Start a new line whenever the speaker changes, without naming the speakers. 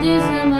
this is my